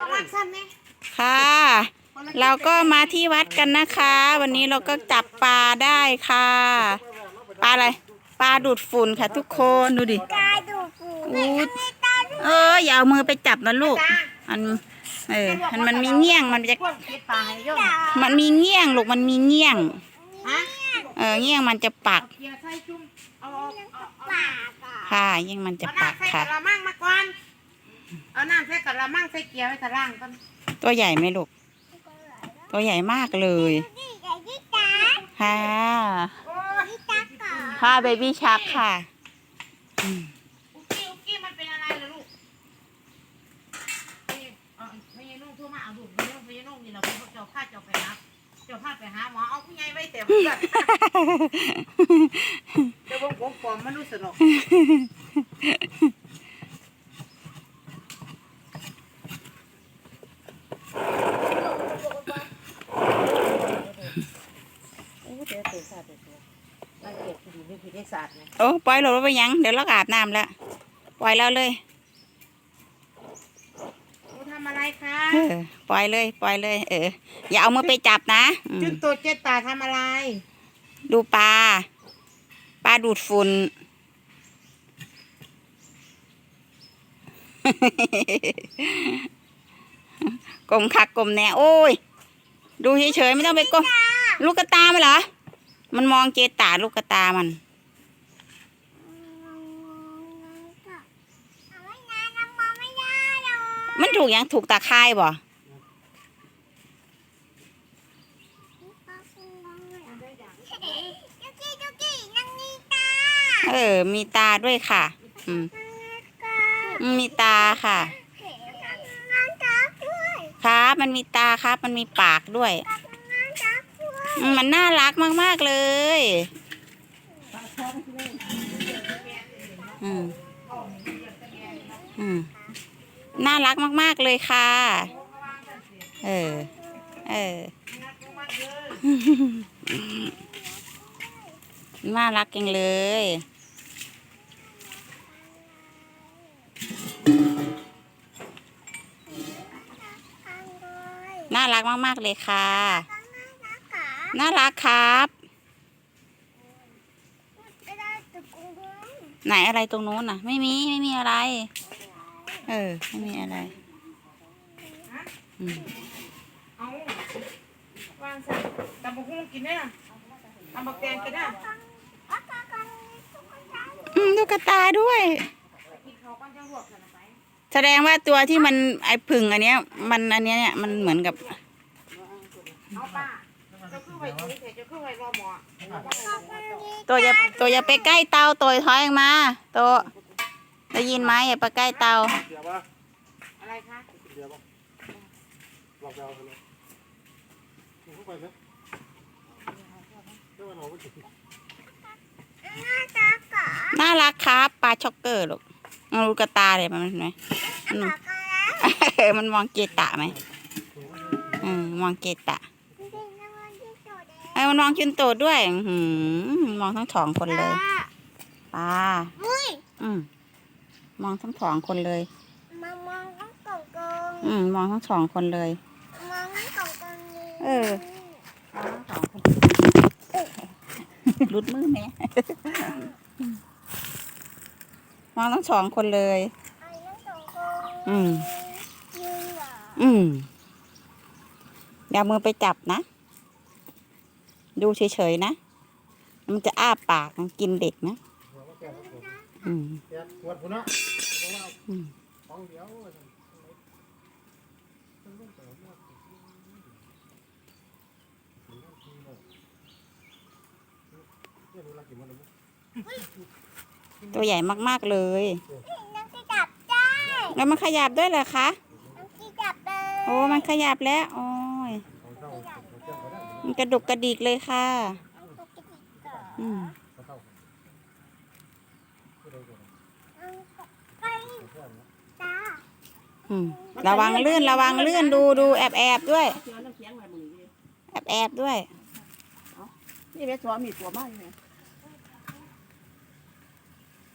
รักสั้นไหมค่ะ เราก็มาที่วัดกันนะคะ วันนี้เราก็จับปลาได้ค่ะ ปลาอะไร ปลาดูดฝุ่นค่ะทุกคนดูดิตาดูฟูอู้เอออย่าเอามือไปจับนะลูก มันเออมันมันมีเงี้ยงมันจะพวกเก็บปลาให้โยมมันมีเงี้ยงลูกมันมีเงี้ยง ฮะเออเงี้ยงมันจะปักเกียร์ใส่จุ่มเอาเอาเอาเอาปากอะค่ะเงี้ยงมันจะเอาปักน้ำใส่ค่ะกระมังมาก่อนเอาน้ำใส่กระ มังใส่เกียร์ไว้ตะล่างก่อนตัวใหญ่ไหมลูก ตัวใหญ่มากเลยนี่ไงที่ตาค่ะโอ้ยที่ตาก่อนค่ะเบบี้ชักค่ะอุกกี้อุกกี้มันเป็นอะไรเหรอลูกไม่เอาไม่ยนุ่งทั่วมาเอาดูไม่ยนุ่งไม่ยนุ่งนี่เราเจ้าข้าเจ้าไปหาเจ้าข้าไปหาหมอเอาผู้ใหญ่ไว้แต่เพื่อนเดี๋ยวผมผมปลอมมันรู้สนุก โอ้เดี๋ยวเตะศาสตร์เตะตัวรังเกียจผู้ดีไม่ผิดได้ศาสตร์ไงโอ้ปล่อยเราไปยัง เดี๋ยวเราอาบน้ำแล้วปล่อยเราเลยหนูทำอะไรคะเออปล่อยเลยปล่อยเลย เออ อย่าเอามือไปจับนะอืมจุดตัวเจ็ดตาทำอะไร ดูปลาปลาดูดฝุ่นกลมคักกลมแหน่โอ้ย ดูเฉยๆไม่ต้องไปกลมลูกกระตามันเหรอ มันมองเจตาลูกกระตามันเอาไว้นานน้ำมองไม่ได้หรอกมันถูกยังถูกตาค่ายบ่ยุกี้ยุกี้นั่งนี่ตาเออ มีตาด้วยค่ะ อืมนั่งนี่ตามีตาค่ะนั่งจับด้วยครับ มันมีตาครับ มันมีปากด้วยนั่งจับด้วยอื มันน่ารักมาก ๆ เลยอืมอืมน่ารักมาก ๆ เลยค่ะ เออ เออ น่ารักจังเลยทางเลยน่ารักมาก ๆ เลยค่ะ นั่งนะคะน่ารักครับไม่ได้ตึกกุ้งกุ้งไหนอะไรตรงนู้นน่ะ ไม่มีไม่มีอะไร เออ ไม่มีอะไรอืมเอาวางใส่ตำบักหุ่งกินได้น่ะตำบักแตงกินได้อ๋อตากันตุ๊กตาอืมลูกกระตาด้วย กินเขาก้อนจะลวกกันไปแสดงว่าตัวที่มันไอผึ่งอันเนี้ย มันอันเนี้ยเนี่ยมันเหมือนกับ เอาป้าจะคือ ไว้เฉยๆจะคือไว้รอหมอตัวอย่าตัวอย่าไปใกล้เตาตัวถอยออกมาตัวได้ยินไหมอย่าไปใกล้เตาเดี๋ยวป่ะอะไรคะเดี๋ยวป่ะหลอกเราไปเลยมึงเข้าไปไหมเดี๋ยวเราไปถึงหน้าตาก่อน่ารักครับปลาช็อกเกอร์ลูกมันลูกกระตาเลยมันเห็นไหมมันขอกันแล้วมันมองเกตะไหมอืมมองเกตะ มันมองจุนโตดด้วยอื้อหือมองทั้งสองคนเลยปลาอุ้ยอืมมองทั้งสองคนเลยมามองทั้งกล่องกงอืมมองทั้งสองคนเลย มองทั้งกล่องกงนี้เออสองคนรุดมือไหมมองทั้งสองคนเลยไอ้ทั้งกล่องกงอืมยืนเหรออืมอย่ามือไปจับนะ ดูเฉยๆนะ มันจะอ้าปากมันกินเด็กนะ อืมแกปวดหัวเนาะอืมของเดียวเนี่ยดูรักกี่มันเลยตัวใหญ่มากๆเลยน้องที่จับได้แล้วมันขยับด้วยเหรอคะ น้องที่จับเลย โอ้ มันขยับแล้วโอ้ยของเท่าของเจ้าก็ได้ มันกระดกกระดิกเลยค่ะ อืมอืมระวังลื่นระวังลื่นดูดูแอบแอบด้วย แอบแอบด้วย นี่แม่ตัวมีตัวมากเลย